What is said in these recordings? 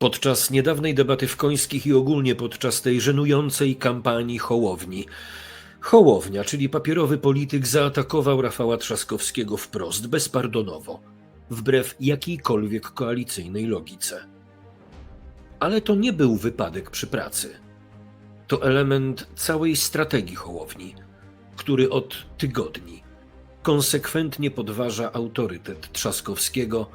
Podczas niedawnej debaty w Końskich i ogólnie podczas tej żenującej kampanii Hołowni. Hołownia, czyli papierowy polityk, zaatakował Rafała Trzaskowskiego wprost, bezpardonowo, wbrew jakiejkolwiek koalicyjnej logice. Ale to nie był wypadek przy pracy. To element całej strategii Hołowni, który od tygodni konsekwentnie podważa autorytet Trzaskowskiego,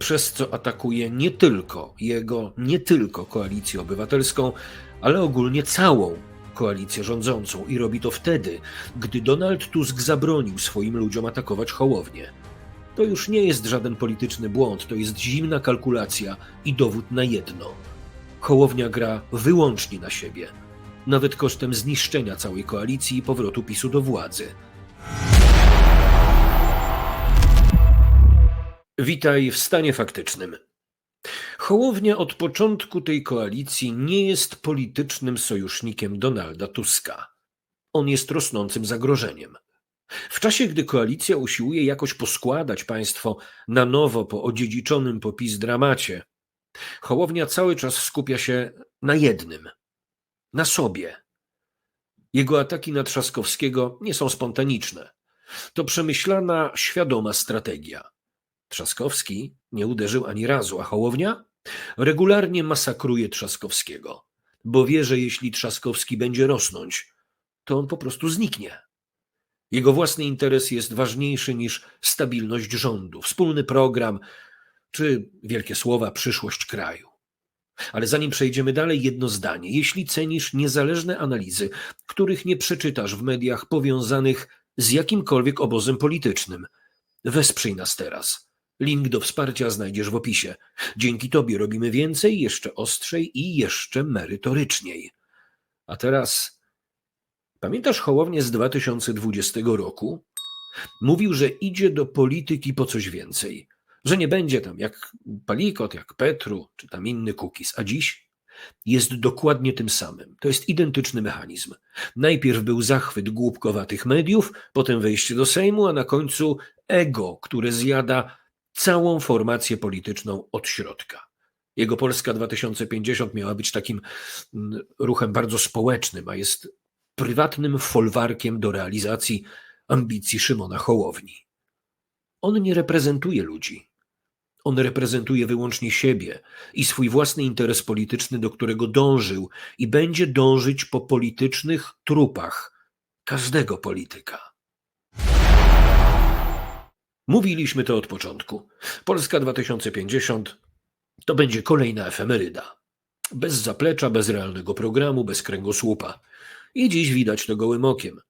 przez co atakuje nie tylko jego, nie tylko koalicję obywatelską, ale ogólnie całą koalicję rządzącą i robi to wtedy, gdy Donald Tusk zabronił swoim ludziom atakować Hołownię. To już nie jest żaden polityczny błąd, to jest zimna kalkulacja i dowód na jedno. Hołownia gra wyłącznie na siebie, nawet kosztem zniszczenia całej koalicji i powrotu PiSu do władzy. Witaj w stanie faktycznym. Hołownia od początku tej koalicji nie jest politycznym sojusznikiem Donalda Tuska. On jest rosnącym zagrożeniem. W czasie, gdy koalicja usiłuje jakoś poskładać państwo na nowo po odziedziczonym po PiS dramacie, Hołownia cały czas skupia się na jednym na sobie. Jego ataki na Trzaskowskiego nie są spontaniczne. To przemyślana, świadoma strategia. Trzaskowski nie uderzył ani razu, a Hołownia regularnie masakruje Trzaskowskiego, bo wie, że jeśli Trzaskowski będzie rosnąć, to on po prostu zniknie. Jego własny interes jest ważniejszy niż stabilność rządu, wspólny program czy wielkie słowa przyszłość kraju. Ale zanim przejdziemy dalej, jedno zdanie. Jeśli cenisz niezależne analizy, których nie przeczytasz w mediach powiązanych z jakimkolwiek obozem politycznym, wesprzyj nas teraz. Link do wsparcia znajdziesz w opisie. Dzięki Tobie robimy więcej, jeszcze ostrzej i jeszcze merytoryczniej. A teraz. Pamiętasz Hołownię z 2020 roku? Mówił, że idzie do polityki po coś więcej że nie będzie tam jak Palikot, jak Petru, czy tam inny Kukis, a dziś jest dokładnie tym samym. To jest identyczny mechanizm. Najpierw był zachwyt głupkowatych mediów, potem wejście do Sejmu, a na końcu ego, które zjada całą formację polityczną od środka. Jego Polska 2050 miała być takim mm, ruchem bardzo społecznym, a jest prywatnym folwarkiem do realizacji ambicji Szymona Hołowni. On nie reprezentuje ludzi. On reprezentuje wyłącznie siebie i swój własny interes polityczny, do którego dążył i będzie dążyć po politycznych trupach każdego polityka. Mówiliśmy to od początku. Polska 2050 to będzie kolejna efemeryda. Bez zaplecza, bez realnego programu, bez kręgosłupa. I dziś widać to gołym okiem.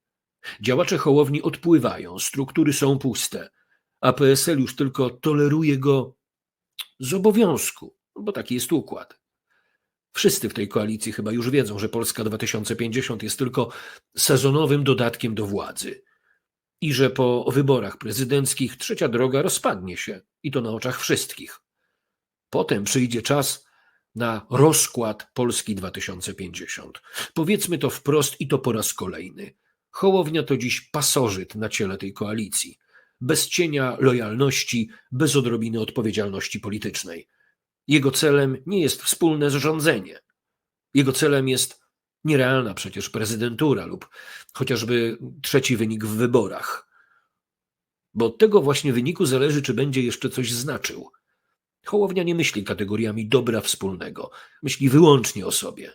Działacze Hołowni odpływają, struktury są puste, a PSL już tylko toleruje go z obowiązku, bo taki jest układ. Wszyscy w tej koalicji chyba już wiedzą, że Polska 2050 jest tylko sezonowym dodatkiem do władzy i że po wyborach prezydenckich trzecia droga rozpadnie się i to na oczach wszystkich. Potem przyjdzie czas na rozkład Polski 2050. Powiedzmy to wprost i to po raz kolejny. Hołownia to dziś pasożyt na ciele tej koalicji bez cienia lojalności, bez odrobiny odpowiedzialności politycznej. Jego celem nie jest wspólne zrządzenie. Jego celem jest nierealna przecież prezydentura lub chociażby trzeci wynik w wyborach. Bo od tego właśnie wyniku zależy, czy będzie jeszcze coś znaczył. Hołownia nie myśli kategoriami dobra wspólnego, myśli wyłącznie o sobie.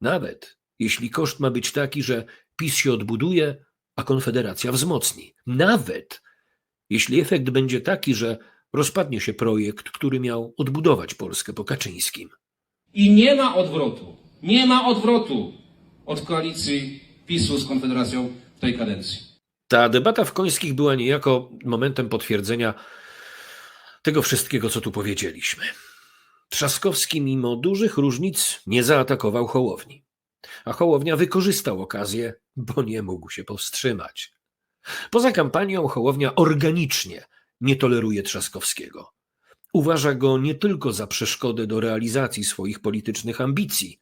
Nawet jeśli koszt ma być taki, że PiS się odbuduje, a Konfederacja wzmocni. Nawet jeśli efekt będzie taki, że rozpadnie się projekt, który miał odbudować Polskę po Kaczyńskim. I nie ma odwrotu. Nie ma odwrotu od koalicji PiSu z Konfederacją w tej kadencji. Ta debata w Końskich była niejako momentem potwierdzenia tego wszystkiego, co tu powiedzieliśmy. Trzaskowski, mimo dużych różnic, nie zaatakował Hołowni. A Hołownia wykorzystał okazję, bo nie mógł się powstrzymać. Poza kampanią Hołownia organicznie nie toleruje Trzaskowskiego. Uważa go nie tylko za przeszkodę do realizacji swoich politycznych ambicji,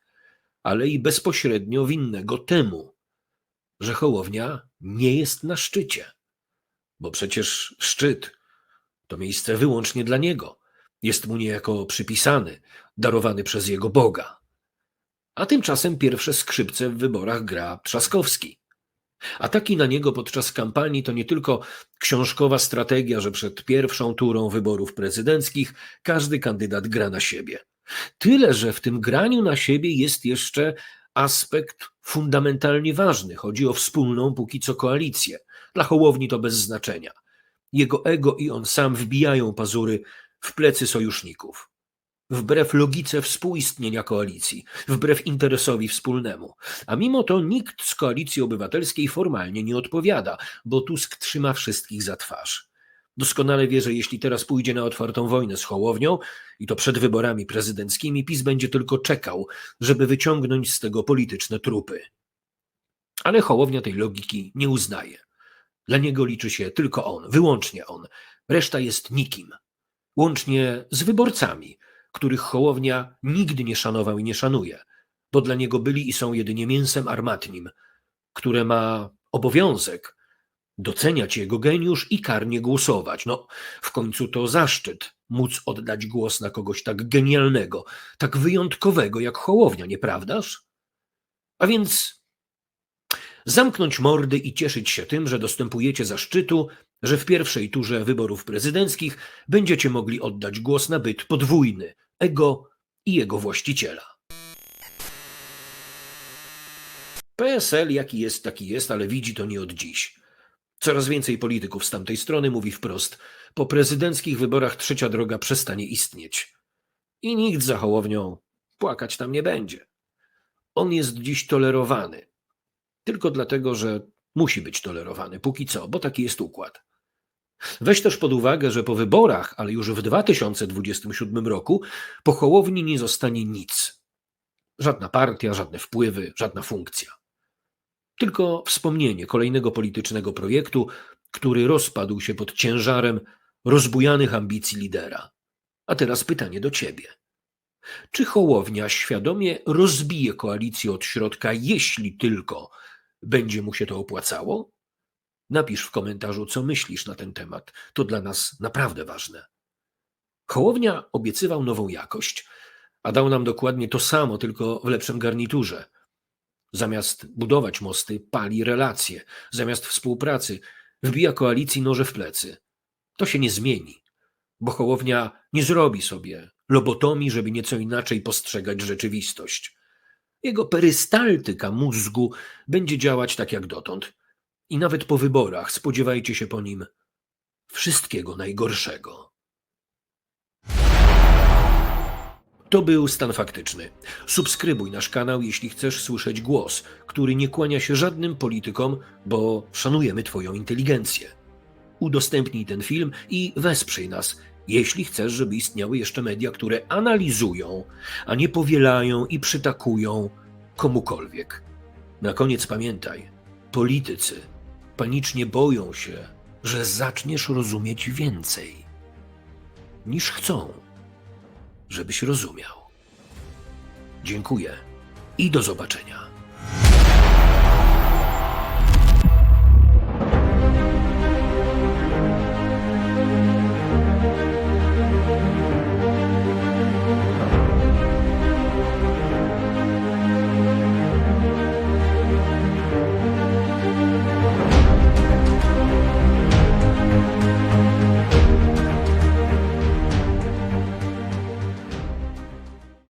ale i bezpośrednio winnego temu, że Hołownia nie jest na szczycie. Bo przecież szczyt to miejsce wyłącznie dla niego. Jest mu niejako przypisany. darowany przez jego Boga. A tymczasem pierwsze skrzypce w wyborach gra Trzaskowski. Ataki na niego podczas kampanii to nie tylko książkowa strategia, że przed pierwszą turą wyborów prezydenckich każdy kandydat gra na siebie. Tyle, że w tym graniu na siebie jest jeszcze aspekt fundamentalnie ważny. Chodzi o wspólną póki co koalicję. Dla Hołowni to bez znaczenia. Jego ego i on sam wbijają pazury w plecy sojuszników. Wbrew logice współistnienia koalicji, wbrew interesowi wspólnemu. A mimo to nikt z koalicji obywatelskiej formalnie nie odpowiada, bo Tusk trzyma wszystkich za twarz. Doskonale wie, że jeśli teraz pójdzie na otwartą wojnę z Hołownią, i to przed wyborami prezydenckimi, PiS będzie tylko czekał, żeby wyciągnąć z tego polityczne trupy. Ale Hołownia tej logiki nie uznaje. Dla niego liczy się tylko on, wyłącznie on. Reszta jest nikim. Łącznie z wyborcami, których Hołownia nigdy nie szanował i nie szanuje, bo dla niego byli i są jedynie mięsem armatnim, które ma obowiązek doceniać jego geniusz i karnie głosować. No, w końcu to zaszczyt móc oddać głos na kogoś tak genialnego, tak wyjątkowego jak Hołownia, nieprawdaż? A więc zamknąć mordy i cieszyć się tym, że dostępujecie zaszczytu, że w pierwszej turze wyborów prezydenckich będziecie mogli oddać głos na byt podwójny ego i jego właściciela. PSL jaki jest, taki jest, ale widzi to nie od dziś. Coraz więcej polityków z tamtej strony mówi wprost: po prezydenckich wyborach trzecia droga przestanie istnieć. I nikt za Hołownią płakać tam nie będzie. On jest dziś tolerowany. Tylko dlatego, że musi być tolerowany, póki co, bo taki jest układ. Weź też pod uwagę, że po wyborach, ale już w 2027 roku, po Hołowni nie zostanie nic. Żadna partia, żadne wpływy, żadna funkcja. Tylko wspomnienie kolejnego politycznego projektu, który rozpadł się pod ciężarem rozbujanych ambicji lidera. A teraz pytanie do ciebie. Czy Hołownia świadomie rozbije koalicję od środka, jeśli tylko będzie mu się to opłacało? Napisz w komentarzu, co myślisz na ten temat. To dla nas naprawdę ważne. Hołownia obiecywał nową jakość, a dał nam dokładnie to samo, tylko w lepszym garniturze. Zamiast budować mosty, pali relacje. Zamiast współpracy, wbija koalicji noże w plecy. To się nie zmieni, bo Hołownia nie zrobi sobie lobotomii, żeby nieco inaczej postrzegać rzeczywistość. Jego perystaltyka mózgu będzie działać tak jak dotąd. I nawet po wyborach spodziewajcie się po nim wszystkiego najgorszego. To był stan faktyczny. Subskrybuj nasz kanał, jeśli chcesz słyszeć głos, który nie kłania się żadnym politykom, bo szanujemy Twoją inteligencję. Udostępnij ten film i wesprzyj nas, jeśli chcesz, żeby istniały jeszcze media, które analizują, a nie powielają i przytakują komukolwiek. Na koniec pamiętaj, politycy panicznie boją się, że zaczniesz rozumieć więcej niż chcą, żebyś rozumiał. Dziękuję i do zobaczenia.